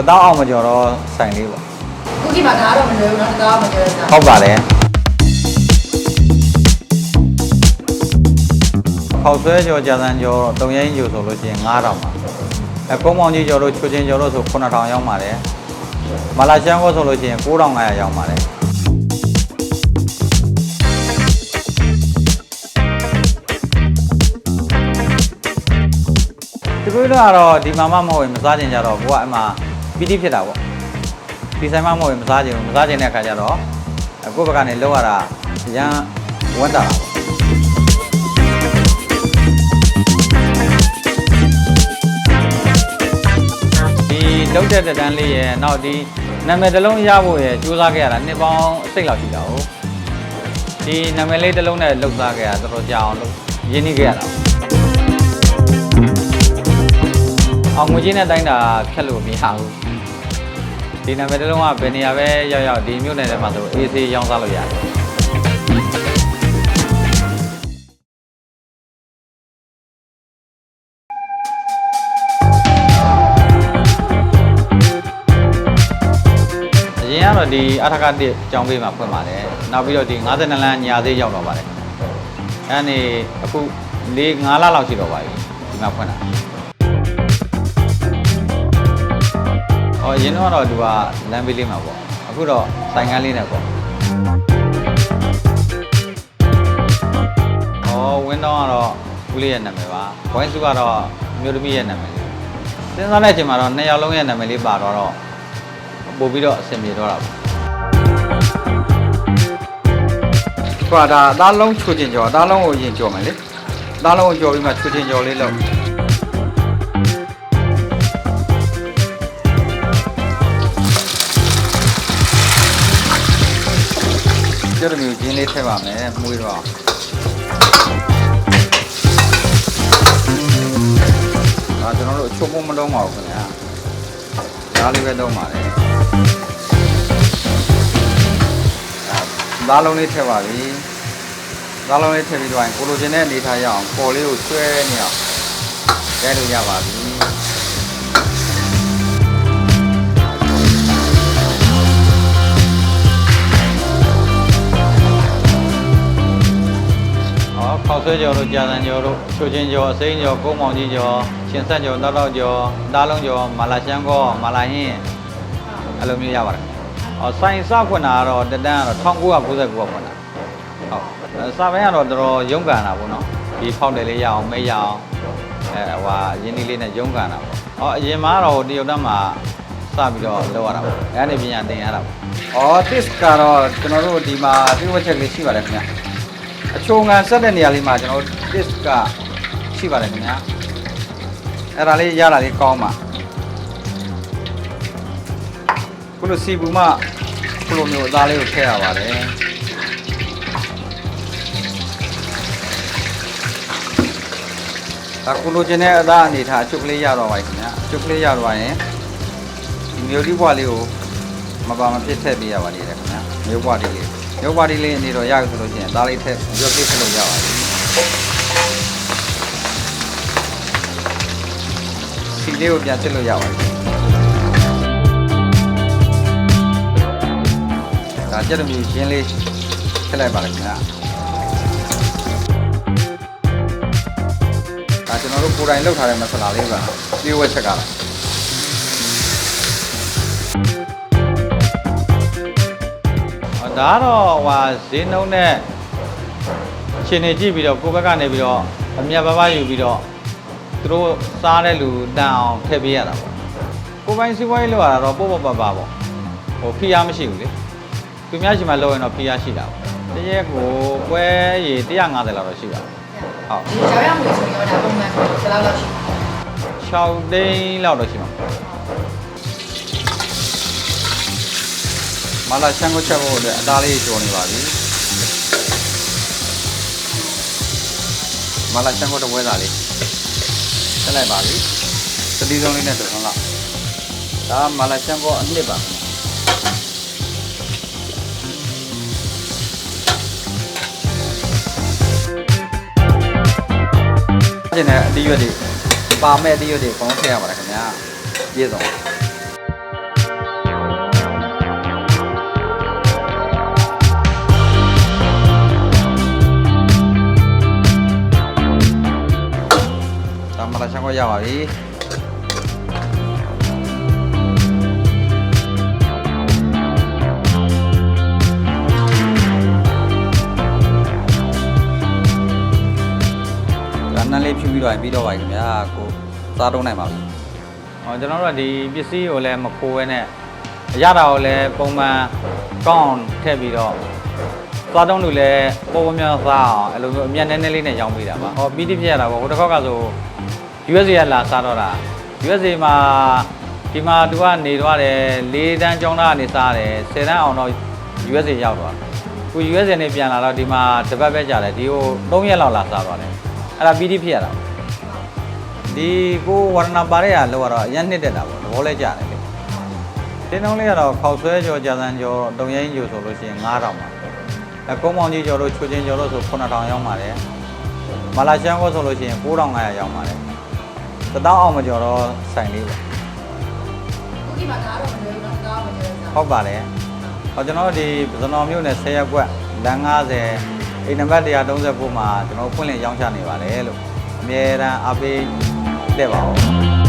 တစ်တောင်းအောင်မကျော်တော့ဆိုင်လေးပေါ့ ခုဒီမှာဒါတော့မလွယ်ဘူးเนาะဒါတော့မလွယ်ဘူး ဟုတ်ပါတယ်ခေါက်ဆွဲကျော်ကြာစံကျော်တုံရင်ကျော်ဆိုလို့ရှိရင်9000ပါအဲကုန်းမောင်ကြီးကျော်တို့ချိုချင်းကျော်တို့ဆို9000ရောက်ပါတယ်မလာရှမ်းကောဆိုလို့ရှိရင်9500ရောက်ပါတယ်ဒီလိုတော့ဒီမှာမှမဟုတ်ရင်မစားကြင်ကြတော့ကိုကအမှ ပီတိဖြစ်တာပေါ့ဒီဆိုင်မှမဟုတ်ရင်မစားကြင်ဘူးမစားကြင်တဲ့အခါကျတော့ကိုယ့်ဘက်ကနေလောက်ရတာရန်ဝတ်တာပါဒီလောက်တဲ့တက်တန်းလေးရဲ့နောက်ဒီနာမည်တစ်လုံးရဖို့ရဲ့ကြိုးစားခဲ့ရတာနှစ်ပေါင်းအစိတ်လောက်ရှိတာဟုတ်ဒီနာမည်လေးတစ်လုံးနဲ့လှုပ်စားခဲ့ရတာတော်တော်ကြာအောင်လို့ရင်းနှီးခဲ့ရတာအောင်ငွေချင်းနဲ့တိုင်းတာဖြတ်လို့မရဘူး ဒီနာမည်တစ်လုံးကဘယ်နေရာပဲရောက်ရောက်ဒီမြို့နယ်ထဲမှာဆိုအေးဆေးရောင်းစားလို့ရတယ်အရင်ကတော့ဒီအထကတစ်ကျောင်းပေးမှာဖွင့်ပါတယ်နောက်ပြီးတော့ဒီ52လမ်းညာသေးရောက်တော့ပါတယ်အဲဒါနေအခု၄5လလောက်ရှိတော့ပါပြီဒီမှာဖွင့်တာ အော်အရင်တော့သူကလမ်းပေးလေးမှာပေါ့အခုတော့ဆိုင်ကန်းလေးနဲ့ပေါ့အော်ဝင်းတော့ကတော့ဦးလေးရဲ့နာမည်ပါဝိုင်းစုကတော့မြို့သမီးရဲ့နာမည်လေးစဉ်းစားတဲ့အချိန်မှာတော့နှစ်ယောက်လုံးရဲ့နာမည်လေးပါတော့တော့ပို့ပြီးတော့အဆင်ပြေတော့တာပေါ့ခွာဒါအသားလုံးချွတ်ချင်ကြော်အသားလုံးကိုအရင်ကြော်မယ်လေအသားလုံးကိုကြော်ပြီးမှချွတ်ချင်ကြော်လေးလုပ် ကျတော့မျိုးဂျင်းလေးထည့်ပါမယ်မွေးတော့ဒါကျွန်တော်တို့အချုံမမလုံးပါဘူးခင်ဗျာဒါလေးပဲလုံးပါတယ်ဒါလုံးလေးထည့်ပါပြီဒါလုံးလေးထည့်ပြီးတော့ကိုလိုချင်တဲ့အနေထားရအောင်ပေါ်လေးကိုဆွဲနေအောင်ကျဲလို့ရပါပြီ ဟောခောက်ဆွဲကျော်တို့ကြာစံကျော်တို့ချိုချင်းကျော်အစိမ်းကျော်ကုန်းမောင်ကြီးကျော်ရှင်ဆက်ကျော်တောက်တောက်ကျော်ဒါလုံးကျော်မာလာရှမ်းကောမာလာဟင်းအဲ့လိုမျိုးရပါတယ်ဟောဆိုင်စဖွင့်တာကတော့တက်တန်းကတော့1999ကဖွင့်တာဟုတ်စာပိုင်းကတော့တော်တော်ရုန်းကန်တာပေါ့နော်ဒီဖောက်တယ်လေးရအောင်မဲရအောင်အဲဟိုရင်းနှီးလေးနဲ့ရုန်းကန်တာပေါ့ဟောအရင်မှာတော့တရုတ်တန်းမှာစပြီးတော့လောက်ရတာပေါ့အဲကနေပညာသင်ရတာပေါ့ဩ this ကတော့ကျွန်တော်တို့ဒီမှာပြည့်ဝချက်ကလေးရှိပါတယ်ခင်ဗျာ အချိုငံဆက်တဲ့နေရာလေးမှာကျွန်တော်တို့ disk ကရှိပါတယ်ခင်ဗျာအဲ့ဒါလေးရတာလေးကောင်းပါခုလိုစီဘူးမှခုလိုမျိုးအသားလေးကိုထည့်ရပါတယ်ဒါခုလိုချင်တဲ့အသားအနေထားအချုပ်ကလေးရတော့ပါခင်ဗျာအချုပ်ကလေးရတော့ရင်ဒီမျိုးဒီဘွားလေးကိုမပါမဖြစ်ထည့်ပေးရပါလိမ့်တယ်ခင်ဗျာမျိုးဘွားလေးလေး မျိုးဘွားလေးလေးအနေတော့ရပြီဆိုလို့ရှိရင်သားလေးထည့်ရွက်လေးထည့်လို့ရပါပြီစီလေးကိုပြန်စစ်လို့ရပါပြီဒါကြက်တမျိုးရှင်းလေးထည့်လိုက်ပါလိမ့်ခင်ဗျာဒါကျွန်တော်တို့ကိုယ်တိုင်လုပ်ထားတဲ့မဆလာလေးပါပြေဝက်ချက်ကလာ ဒါကတော့ဟိုဈေးနှုန်းနဲ့ရှင်နေကြည့်ပြီးတော့ကိုယ့်ဘက်ကနေပြီးတော့အမြတ်ပါးပါးယူပြီးတော့သူတို့စားတဲ့လူတန်အောင်ထည့်ပေးရတာပေါ့ကိုယ်ပိုင်စီးပွားရေးလုပ်ရတာတော့ပို့ပေါ့ပါပါပေါ့ဟိုဖိအားမရှိဘူးလေသူများရှင်မှာလုပ်ရင်တော့ဖိအားရှိတာပေါ့တရက်ကိုပွဲရေ150လောက်တော့ရှိပါတယ်ဟုတ်ဒီကြောင်ရမှုဆိုရင်တော့ဒါပုံမှန်ဘယ်လောက်လောက်ရှိလဲ6သိန်းလောက်တော့ရှိမှာ မလာရှန်ကိုချက်ဖို့အတွက်အသားလေးကျော်နေပါပြီမလာရှန်ကိုတစ်ဝဲသားလေးဆက်လိုက်ပါပြီသတိဆုံးလေးနဲ့တစ်ဆုံးလောက်ဒါမလာရှန်ကိုအနှစ်ပါကျင်တဲ့အတီးရွက်တွေပါမဲ့အတီးရွက်တွေအကုန်လုံးထည့်ရပါတယ်ခင်ဗျာပြည့်စုံ ရှန်ကောရပါပြီဒါနန်းလေးဖြူပြီးတော့ပြီးတော့ပါပြီခင်ဗျာကိုစားတော့နိုင်ပါပြီ။ဟောကျွန်တော်တို့ကဒီပစ္စည်းကိုလည်းမခိုးဘဲနဲ့အရတာကိုလည်းပုံမှန်ကောင်းအောင်ထည့်ပြီးတော့သွားတုံးလူလည်းပုံပုံများစားအောင်အဲ့လိုမျိုးအမြတ်နည်းနည်းလေးနဲ့ရောင်းပေးတာပါ။ဟောပြီးတိဖြစ်ရတာပေါ့ဟိုတစ်ခေါက်ကဆို USA ကလာစားတော့တာ USA မှာဒီမှာသူကနေတော့တယ်၄တန်းကျောင်းသားကနေစားတယ်၁၀တန်းအောင်တော့ USA ရောက်သွားခု USA နေပြန်လာတော့ဒီမှာတစ်ပတ်ပဲကြာတယ်ဒီဟို၃ရက်လောက်လာစားသွားတယ်အဲ့ဒါပြီးတိဖြစ်ရတာပေါ့ဒီကိုဝရဏပါရဲရလောက်တော့အရင်နှစ်တက်တာပေါ့သဘောလဲကြာတယ်လေတင်းနှုံးလေးကတော့ခေါက်ဆွဲကြောကြာစံကြောတုံရင်ကြောဆိုလို့ရှိရင်9000ပါအဲကုန်းမောင်ကြီးကြောတို့ချိုချင်းကြောတို့ဆို9000ရောက်ပါတယ်မလာရှန်ကိုဆိုလို့ရှိရင်9500ရောက်ပါတယ် တတောင်းအောင်မကျော်တော့ဆိုင်လေးပေါ့ခုဒီမှာဒါတော့မလွယ်ဘူးနော်ဒါတော့မလွယ်ဘူးဟုတ်ပါတယ်ဟောကျွန်တော်တို့ဒီပဇွန်တော်မြို့နယ်10ရပ်ကွက်လမ်း90အိမ်နံပါတ်139မှာကျွန်တော်ဖွင့်လှစ်ရောင်းချနေပါတယ်လို့အမြဲတမ်းအားပေးတဲ့ပါဦး